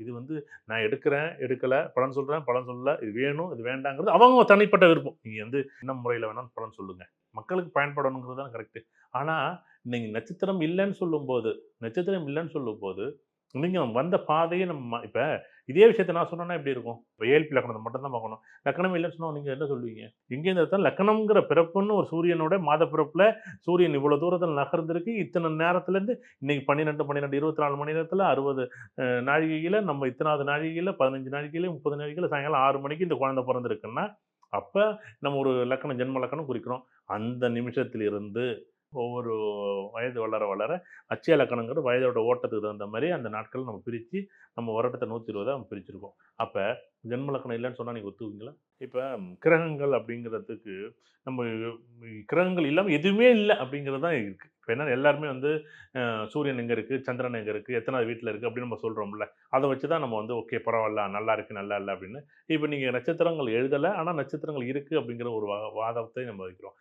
இது வந்து நான் எடுக்கிறேன் எடுக்கலை பலன் சொல்கிறேன் பலன் சொல்லலை இது வேணும் இது வேண்டாங்கிறது அவங்க தனிப்பட்ட விருப்பம். நீங்கள் வந்து என்ன முறையில் வேணாலும் பலன் சொல்லுங்கள் மக்களுக்கு பயன்படணுங்கிறது தான் கரெக்டு ஆனால் நீங்கள் நட்சத்திரம் இல்லைன்னு சொல்லும்போது நட்சத்திரம் இல்லைன்னு சொல்லும்போது நீங்கள் வந்த பாதையை நம்ம இப்போ இதே விஷயத்தை நான் சொன்னேன்னா எப்படி இருக்கும்? இப்போ ஏழ்பி லக்கணத்தை மட்டும் தான் பார்க்கணும். லக்கணம் இல்லைன்னு சொன்னால் நீங்கள் என்ன சொல்லுவீங்க? இங்கேருந்து தான் லக்கணம்ங்கிற பிறப்புன்னு ஒரு சூரியனோட மாத பிறப்பில் சூரியன் இவ்வளோ தூரத்தில் நகர்ந்திருக்கு. இத்தனை நேரத்துலேருந்து இன்னைக்கு பன்னிரெண்டு பன்னிரெண்டு இருபத்தி நாலு மணி நேரத்தில் அறுபது நாழிகையில் நம்ம இத்தனாவது நாழிகையில் பதினஞ்சு நாழிகையில் முப்பது நாழிகையில் சாயங்காலம் ஆறு மணிக்கு இந்த குழந்தை பிறந்திருக்குன்னா அப்போ நம்ம ஒரு லக்கணம் ஜென்ம லக்கணம் குறிக்கிறோம். அந்த நிமிஷத்திலிருந்து ஒவ்வொரு வயது வளர வளர அச்சய லக்கணங்கிறது வயதோட ஓட்டத்துக்கு தகுந்த மாதிரி அந்த நாட்கள் நம்ம பிரித்து நம்ம வருடத்தை நூற்றி இருபதாக நம்ம பிரிச்சிருக்கோம் அப்போ ஜென்ம லக்கணம் இல்லைன்னு சொன்னால் நீங்கள் ஒத்துக்குவீங்களா? இப்போ கிரகங்கள் அப்படிங்கிறதுக்கு நம்ம கிரகங்கள் இல்லாமல் எதுவுமே இல்லை அப்படிங்கிறது தான் இருக்குது இப்போ என்ன எல்லாருமே வந்து சூரியன் எங்கே இருக்குது சந்திரன் எங்கே இருக்குது எத்தனாவது வீட்டில் இருக்குது அப்படின்னு நம்ம சொல்கிறோம்ல அதை வச்சு தான் நம்ம வந்து ஓகே பரவாயில்ல நல்லா இருக்குது நல்லா இல்லை அப்படின்னு. இப்போ நீங்கள் நட்சத்திரங்கள் எழுதலை ஆனால் நட்சத்திரங்கள் இருக்குது அப்படிங்கிற ஒரு வா- வாதத்தை நம்ம வைக்கிறோம்.